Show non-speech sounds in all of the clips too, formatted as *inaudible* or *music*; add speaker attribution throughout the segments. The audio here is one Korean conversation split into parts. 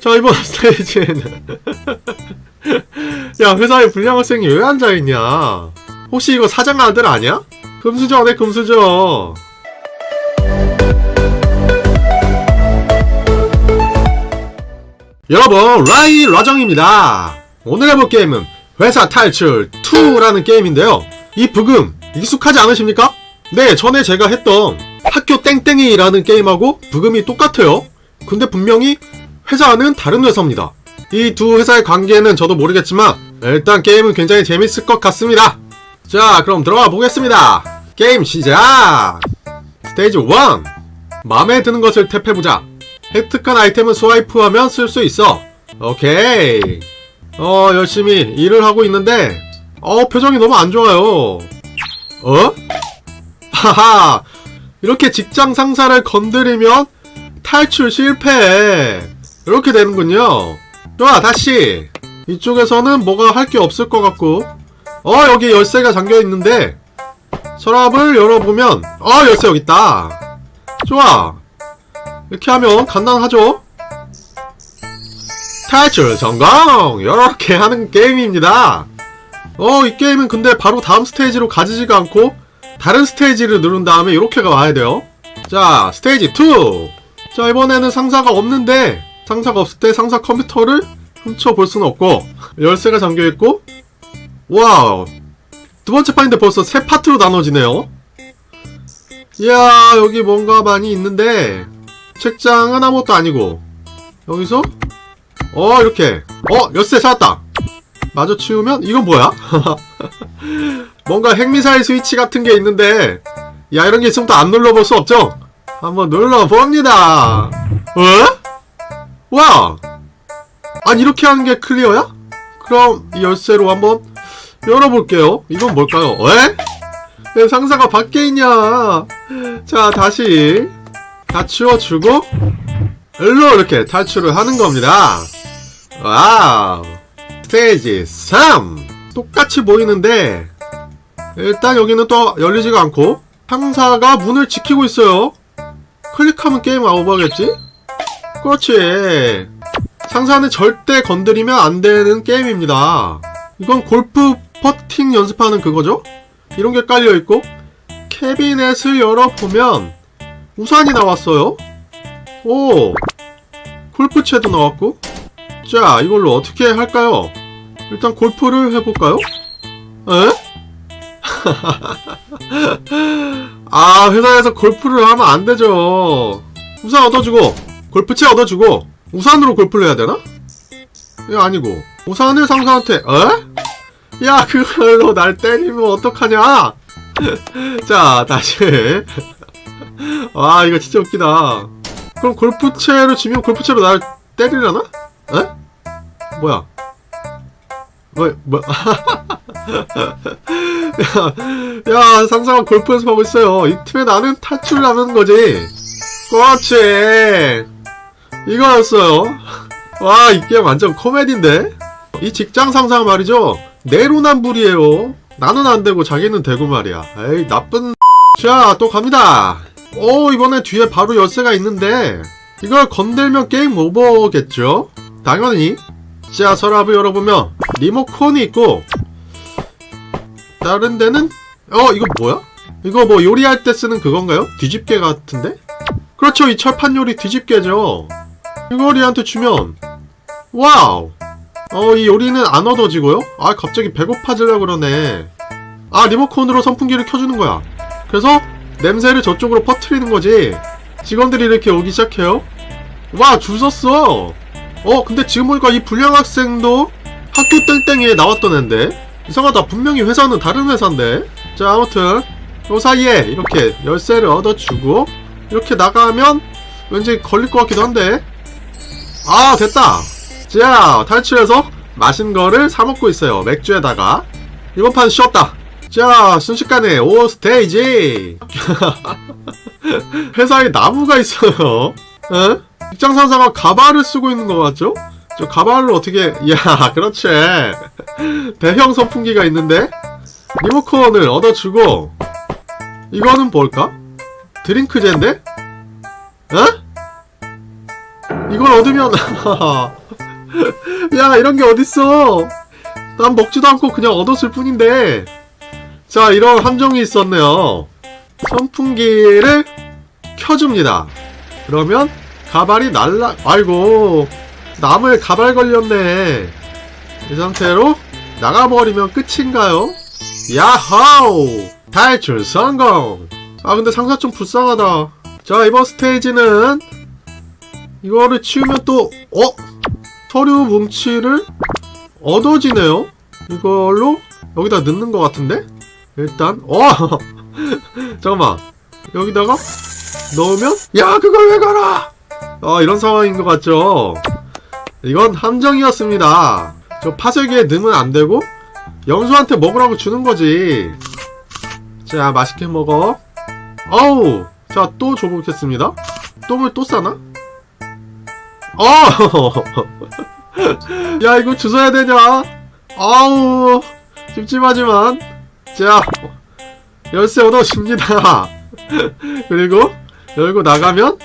Speaker 1: 자 이번 *laughs* 스테이지에는 야 회사에 불량 학생이 왜 앉아있냐? 혹시 이거 사장 아들 아니야? 금수저네 금수저. 여러분 라이 라정입니다. 오늘 해볼 게임은 회사 탈출 2라는 게임인데요. 이 부금 익숙하지 않으십니까? 네 전에 제가 했던 학교 땡땡이라는 게임하고 부금이 똑같아요. 근데 분명히 회사는 다른 회사입니다. 이 두 회사의 관계는 저도 모르겠지만 일단 게임은 굉장히 재밌을 것 같습니다. 자 그럼 들어가 보겠습니다. 게임 시작! 스테이지 1 마음에 드는 것을 탭해보자. 획득한 아이템은 스와이프하면 쓸 수 있어. 오케이. 어 열심히 일을 하고 있는데 어 표정이 너무 안 좋아요. 어? 하하! 이렇게 직장 상사를 건드리면 탈출 실패 이렇게 되는군요. 좋아 다시. 이쪽에서는 뭐가 할 게 없을 것 같고. 어 여기 열쇠가 잠겨 있는데. 서랍을 열어보면 어 열쇠 여기 있다. 좋아. 이렇게 하면 간단하죠? 탈출 성공! 이렇게 하는 게임입니다. 어 이 게임은 근데 바로 다음 스테이지로 가지지가 않고 다른 스테이지를 누른 다음에 이렇게 가 와야 돼요. 자 스테이지 2자 이번에는 상사가 없는데 상사가 없을 때 상사 컴퓨터를 훔쳐볼 수는 없고 열쇠가 잠겨있고 와우 두 번째 판인데 벌써 세 파트로 나눠지네요 이야 여기 뭔가 많이 있는데 책장은 아무것도 아니고 여기서 어 이렇게 어 열쇠 찾았다 마저 치우면 이건 뭐야? *laughs* 뭔가 핵미사일 스위치 같은 게 있는데 야 이런 게 있으면 또 안 눌러볼 수 없죠? 한번 눌러봅니다 어? 와! 아니 이렇게 하는 게 클리어야? 그럼 이 열쇠로 한번 열어볼게요 이건 뭘까요? 에? 왜 상사가 밖에 있냐 자 다시 다 치워주고 일로 이렇게 탈출을 하는 겁니다 와우 스테이지 3 똑같이 보이는데 일단 여기는 또 열리지가 않고 상사가 문을 지키고 있어요 클릭하면 게임 오버겠지? 그렇지 상사는 절대 건드리면 안 되는 게임입니다 이건 골프 퍼팅 연습하는 그거죠? 이런 게 깔려있고 캐비넷을 열어보면 우산이 나왔어요 오 골프채도 나왔고 자 이걸로 어떻게 할까요? 일단 골프를 해볼까요? 에? *laughs* 아 회사에서 골프를 하면 안 되죠 우산 얻어주고 골프채 얻어주고 우산으로 골프를 해야 되나? 이거 아니고 우산을 상사한테 에? 야 그걸로 날 때리면 어떡하냐 *laughs* 자 다시 와 *laughs* 이거 진짜 웃기다 그럼 골프채로 치면 골프채로 날 때리려나? 에? 뭐야 뭐, 뭐, *laughs* 야, 야, 상상한 골프 연습하고 있어요. 이 틈에 나는 탈출하는 거지. 그렇지. 이거였어요. 와, 이 게임 완전 코미디인데? 이 직장 상사 말이죠. 내로남불이에요. 나는 안 되고 자기는 되고 말이야. 에이, 나쁜. *laughs* 자, 또 갑니다. 오, 이번에 뒤에 바로 열쇠가 있는데, 이걸 건들면 게임 오버겠죠? 당연히. 자, 서랍을 열어보면, 리모컨이 있고, 다른 데는, 어, 이거 뭐야? 이거 뭐 요리할 때 쓰는 그건가요? 뒤집개 같은데? 그렇죠, 이 철판 요리 뒤집개죠. 얘한테 주면, 와우! 어, 이 요리는 안 얻어지고요? 아, 갑자기 배고파지려 그러네. 아, 리모컨으로 선풍기를 켜주는 거야. 그래서 냄새를 저쪽으로 퍼트리는 거지. 직원들이 이렇게 오기 시작해요. 와, 줄 섰어! 어, 근데 지금 보니까 이 불량 학생도 학교 땡땡이에 나왔던 앤데? 이상하다. 분명히 회사는 다른 회사인데? 자, 아무튼, 요 사이에 이렇게 열쇠를 얻어주고, 이렇게 나가면 왠지 걸릴 것 같기도 한데? 아, 됐다! 자, 탈출해서 맛있는 거를 사 먹고 있어요. 맥주에다가. 이번 판 쉬었다. 자, 순식간에 5 스테이지! *laughs* 회사에 나무가 있어요. 에? 직장 상사가 가발을 쓰고 있는 것 같죠? 저 가발을 어떻게, 야, *laughs* 그렇지. 대형 선풍기가 있는데, 리모컨을 얻어주고, 이거는 뭘까? 드링크제인데? 어? 이걸 얻으면 *laughs* 야 이런 게 어딨어? 난 먹지도 않고 그냥 얻었을 뿐인데. 자 이런 함정이 있었네요. 선풍기를 켜줍니다. 그러면 가발이 날라 아이고 나무에 가발 걸렸네. 이 상태로 나가버리면 끝인가요? 야호 탈출 성공! 아 근데 상사 좀 불쌍하다. 자 이번 스테이지는 이거를 치우면 또 어? 서류 뭉치를 얻어지네요? 이걸로 여기다 넣는 것 같은데? 일단 어! *laughs* 잠깐만. 여기다가 넣으면 야 그걸 왜 가라 아 이런 상황인 것 같죠? 이건 함정이었습니다. 저 파쇄기에 넣으면 안 되고 영수한테 먹으라고 주는 거지. 자 맛있게 먹어. 어우! 자 또 줘보겠습니다. 똥을 또 싸나? 어! *laughs* 야 이거 주워야 되냐? 아우 찝찝하지만. 자 열쇠 얻어줍니다. *laughs* 그리고 열고 나가면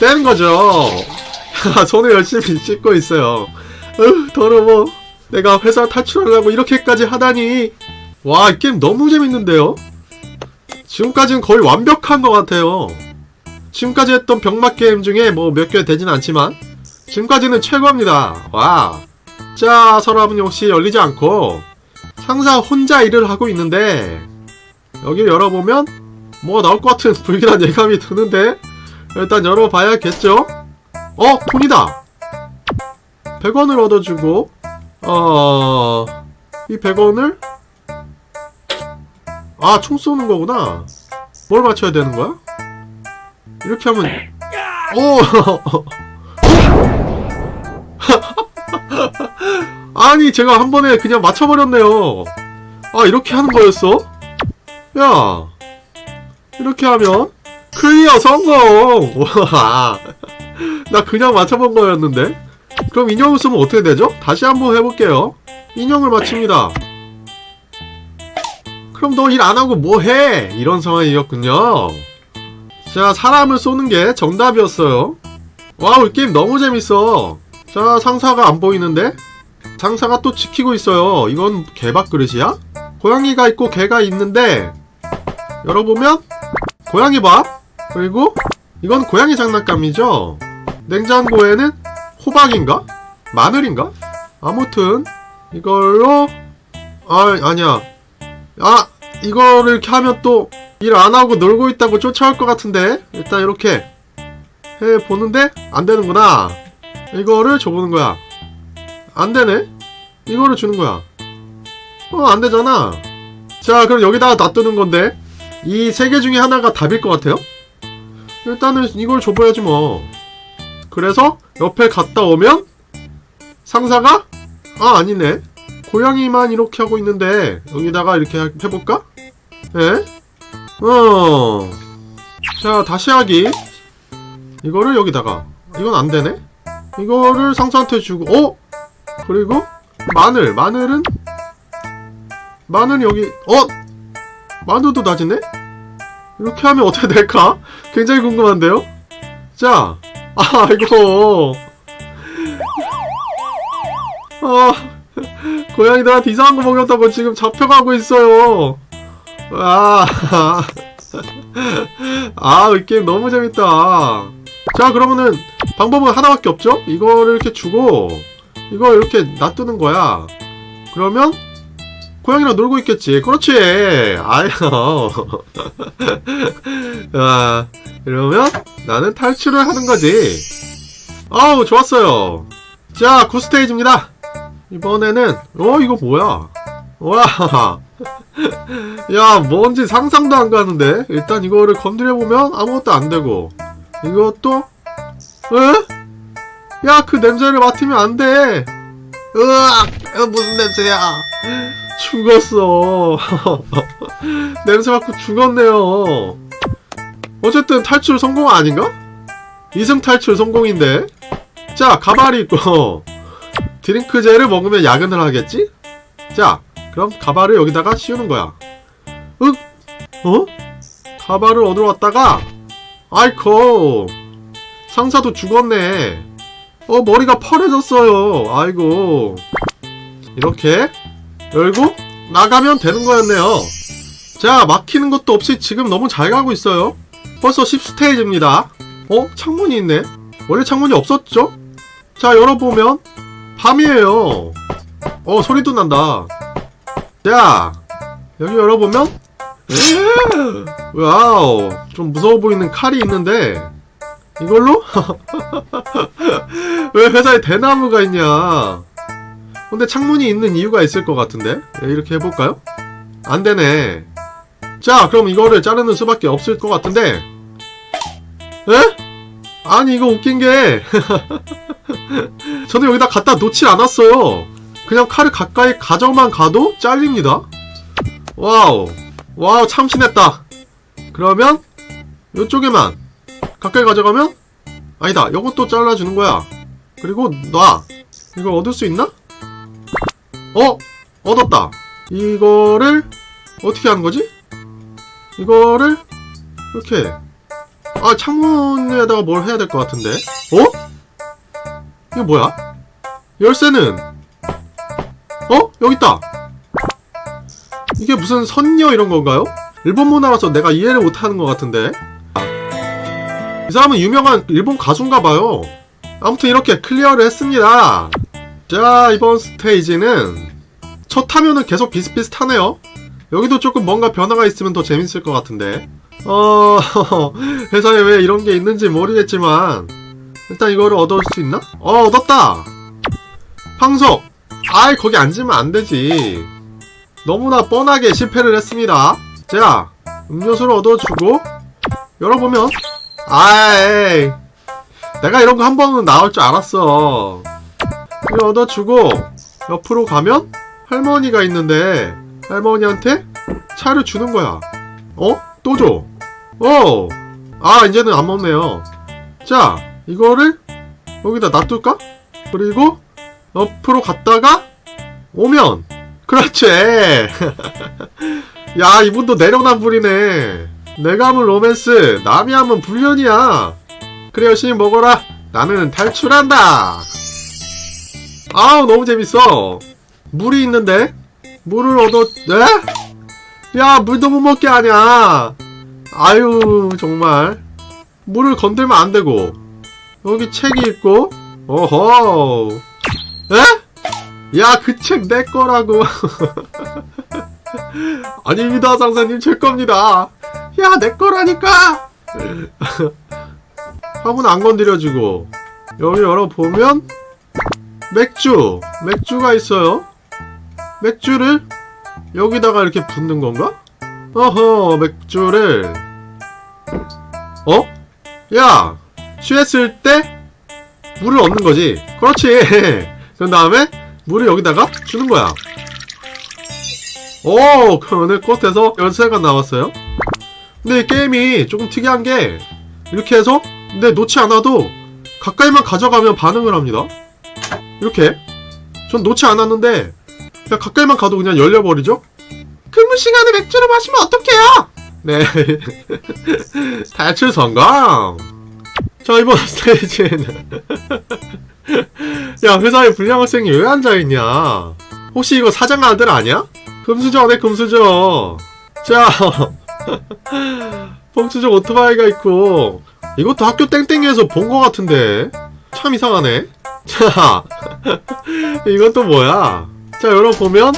Speaker 1: 떼는 거죠. *laughs* 손을 열심히 씻고 있어요. 으 더러워. 내가 회사 탈출하려고 이렇게까지 하다니. 와 이 게임 너무 재밌는데요? 지금까지는 거의 완벽한 것 같아요. 지금까지 했던 병맛 게임 중에 뭐 몇 개 되진 않지만 지금까지는 최고입니다 와 자, 서랍은 역시 열리지 않고 상사 혼자 일을 하고 있는데 여기 열어보면 뭐가 나올 것 같은 *laughs* 불길한 예감이 드는데 일단 열어봐야겠죠? 어? 돈이다! 100원을 얻어주고 어... 이 100원을 아, 총 쏘는 거구나 뭘 맞춰야 되는 거야? 이렇게 하면 오! *laughs* *laughs* 아니 제가 한 번에 그냥 맞춰버렸네요. 아 이렇게 하는 거였어? 야 이렇게 하면 클리어 성공! *laughs* 와, 나 그냥 맞춰본 거였는데? 그럼 인형을 쓰면 어떻게 되죠? 다시 한번 해볼게요. 인형을 맞춥니다. 그럼 너 일 안 하고 뭐 해? 이런 상황이었군요. 자 사람을 쏘는 게 정답이었어요. 와우 이 게임 너무 재밌어 자 상사가 안 보이는데? 상사가 또 지키고 있어요. 이건 개밥 그릇이야? 고양이가 있고 개가 있는데 열어보면 고양이 밥? 그리고 이건 고양이 장난감이죠? 냉장고에는 호박인가? 마늘인가? 아무튼 이걸로 아 아니야. 아 이거를 이렇게 하면 또 일 안 하고 놀고 있다고 쫓아올 것 같은데? 일단 이렇게 해 보는데 안 되는구나 이거를 줘보는 거야 안 되네 이거를 주는 거야 어 안 되잖아 자 그럼 여기다가 놔두는 건데 이 세 개 중에 하나가 답일 것 같아요 일단은 이걸 줘봐야지 뭐 그래서 옆에 갔다 오면 상사가 아 아니네 고양이만 이렇게 하고 있는데 여기다가 이렇게 하- 해볼까? 에? 어. 자, 다시 하기. 이거를 여기다가. 이건 안 되네? 이거를 상사한테 주고, 어? 그리고, 마늘. 마늘은? 마늘 여기, 어? 마늘도 낮이네? 이렇게 하면 어떻게 될까? 굉장히 궁금한데요? 자, 아, 이거. 아, 고양이들한테 이상한 거 먹였다고 지금 잡혀가고 있어요. 아, 아, 이 게임 너무 재밌다. 자, 그러면은 방법은 하나밖에 없죠? 이거를 이렇게 주고 이거 이렇게 놔두는 거야. 그러면 고양이랑 놀고 있겠지. 그렇지. 아유. *laughs* 아, 이러면 나는 탈출을 하는 거지. 아우, 좋았어요. 자, 구스테이지입니다. 이번에는 어 이거 뭐야? 와. *laughs* 야, 뭔지 상상도 안 가는데. 일단 이거를 건드려 보면 아무것도 안 되고. 이것도 에? 야, 그 냄새를 맡으면 안 돼. 으악! 어, 무슨 냄새야? 죽었어. *laughs* 냄새 맡고 죽었네요. 어쨌든 탈출 성공 아닌가? 이승 탈출 성공인데. 자, 가발이 있고. *laughs* 드링크젤을 먹으면 야근을 하겠지? 자, 그럼 가발을 여기다가 씌우는 거야. 윽! 어? 가발을 얻으러 왔다가, 아이코! 상사도 죽었네. 어, 머리가 펄해졌어요. 아이고. 이렇게 열고 나가면 되는 거였네요. 자, 막히는 것도 없이 지금 너무 잘 가고 있어요. 벌써 10스테이지입니다. 어? 창문이 있네? 원래 창문이 없었죠? 자, 열어보면 밤이에요. 어, 소리도 난다. 자, 여기 열어보면 으, 와우, 좀 무서워 보이는 칼이 있는데 이걸로? *laughs* 왜 회사에 대나무가 있냐? 근데 창문이 있는 이유가 있을 것 같은데 네, 이렇게 해볼까요? 안 되네. 자, 그럼 이거를 자르는 수밖에 없을 것 같은데. 에? 아니 이거 웃긴 게 *laughs* 저는 여기다 갖다 놓질 않았어요. 그냥 칼을 가까이 가져만 가도 잘립니다. 와우, 와우 참신했다. 그러면 이쪽에만 가까이 가져가면 아니다. 이것도 잘라주는 거야. 그리고 놔. 이걸 얻을 수 있나? 어? 얻었다. 이거를 어떻게 하는 거지? 이거를 이렇게 아 창문에다가 뭘 해야 될 것 같은데 어? 이거 뭐야? 열쇠는 어? 여기 있다 이게 무슨 선녀 이런 건가요? 일본 문화라서 내가 이해를 못하는 것 같은데 이 사람은 유명한 일본 가수인가 봐요. 아무튼 이렇게 클리어를 했습니다. 자 이번 스테이지는 첫 타면은 계속 비슷비슷하네요. 여기도 조금 뭔가 변화가 있으면 더 재밌을 것 같은데. 어 *laughs* 회사에 왜 이런 게 있는지 모르겠지만 일단 이거를 얻을 수 있나? 어 얻었다! 황석! 아이 거기 앉으면 안 되지. 너무나 뻔하게 실패를 했습니다. 자 음료수를 얻어주고 열어보면 아이 내가 이런 거 한 번은 나올 줄 알았어 이거 얻어주고 옆으로 가면 할머니가 있는데 할머니한테 차를 주는 거야 어? 또 줘. 어. 아, 이제는 안 먹네요. 자, 이거를 여기다 놔둘까? 그리고 옆으로 갔다가 오면 그렇지. *laughs* 야, 이분도 내려남불이네. 내가 하면 로맨스, 남이 하면 불륜이야. 그래 열심히 먹어라. 나는 탈출한다. 아우 너무 재밌어. 물이 있는데 물을 얻어. 네? 야, 물도 못 먹게 하냐. 아유, 정말. 물을 건들면 안 되고. 여기 책이 있고. 어허. 에? 야, 그 책 내 거라고. *laughs* 아닙니다, 상사님. 제 겁니다. 야, 내 거라니까! *laughs* 화분 안 건드려주고. 여기 열어보면, 맥주. 맥주가 있어요. 맥주를 여기다가 이렇게 붓는 건가? 어허, 맥주를. 어? 야! 취했을 때 물을 얻는 거지. 그렇지. *laughs* 그 다음에 물을 여기다가 주는 거야. 오, 그러면 꽃에서 열쇠가 나왔어요. 근데 이 게임이 조금 특이한 게 이렇게 해서 근데 놓지 않아도 가까이만 가져가면 반응을 합니다. 이렇게. 전 놓지 않았는데 그냥 가까이만 가도 그냥 열려버리죠? 근무 시간에 맥주를 마시면 어떡해요? 네. *laughs* 탈출 성공! 자, 이번 *laughs* 스테이지에는. *laughs* 야, 회사에 불량 학생이 왜 앉아있냐? 혹시 이거 사장 아들 아니야? 금수저 네, 금수저. 자, *laughs* 봉수적 오토바이가 있고, 이것도 학교 땡땡이에서 본 것 같은데. 참 이상하네. *laughs* 자, 이건 또 뭐야? 자, 열어보면,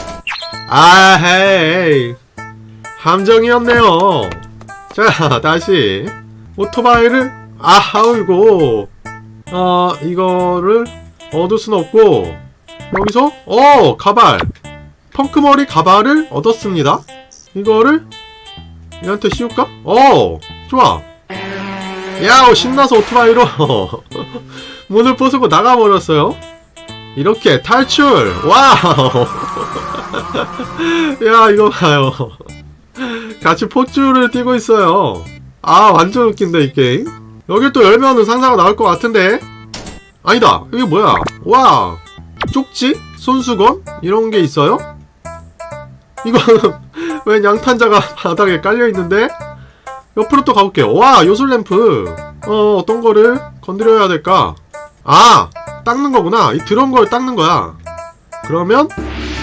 Speaker 1: 아, 헤이. 함정이었네요. 자, 다시. 오토바이를, 아, 아울고, 어, 이거를 얻을 순 없고, 여기서, 어, 가발. 펑크머리 가발을 얻었습니다. 이거를 얘한테 씌울까? 어, 좋아. 야오, 신나서 오토바이로 *laughs* 문을 부수고 나가버렸어요. 이렇게 탈출! 와우! *laughs* 야, 이거 봐요. 같이 폭주를 뛰고 있어요. 아, 완전 웃긴데, 이 게임. 여길 또 열면은 상자가 나올 것 같은데? 아니다. 이게 뭐야? 와! 쪽지? 손수건? 이런 게 있어요? 이거 는왜 양탄자가 *laughs* 바닥에 깔려있는데? 옆으로 또 가볼게요. 와, 요술 램프. 어, 어떤 거를 건드려야 될까? 아! 닦는 거구나. 이 들어온 걸 닦는 거야. 그러면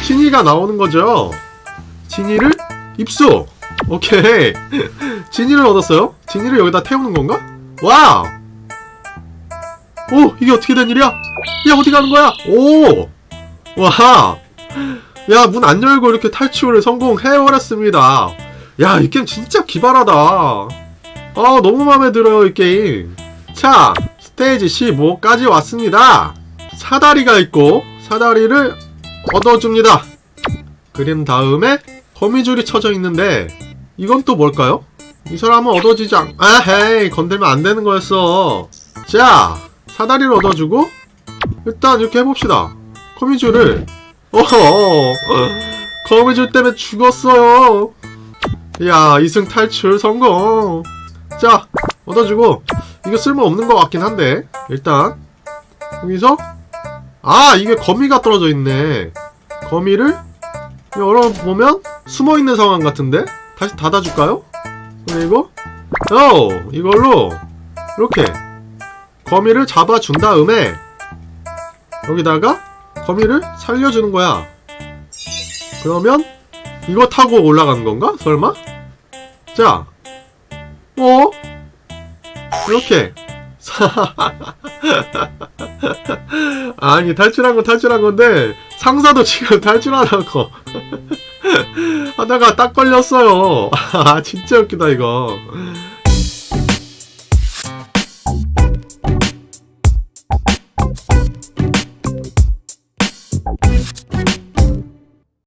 Speaker 1: 진이가 나오는 거죠. 진이를 입수. 오케이. *laughs* 진이를 얻었어요. 진이를 여기다 태우는 건가? 와우. 오, 이게 어떻게 된 일이야? 야, 어디 가는 거야? 오. 와. 야, 문 안 열고 이렇게 탈출을 성공해버렸습니다. 야, 이 게임 진짜 기발하다. 아, 너무 마음에 들어요, 이 게임. 자, 스테이지 15까지 왔습니다. 사다리가 있고, 사다리를 얻어줍니다. 그린 다음에 거미줄이 쳐져 있는데, 이건 또 뭘까요? 이 사람은 얻어지지 않, 아, 헤이, 건들면 안 되는 거였어. 자, 사다리를 얻어주고, 일단 이렇게 해봅시다. 거미줄을, 어허, 거미줄 때문에 죽었어요. 야, 이승 탈출 성공. 자, 얻어주고, 이거 쓸모없는 것 같긴 한데, 일단, 여기서, 아, 이게 거미가 떨어져 있네. 거미를 열어보면 숨어있는 상황 같은데? 다시 닫아줄까요? 그리고, 어, 이걸로, 이렇게, 거미를 잡아준 다음에, 여기다가, 거미를 살려주는 거야. 그러면, 이거 타고 올라가는 건가? 설마? 자, 어? 이렇게. *laughs* 아니, 탈출한 건 탈출한 건데, 상사도 지금 탈출하라고. *laughs* 하다가 딱 걸렸어요. *laughs* 아, 진짜 웃기다, 이거.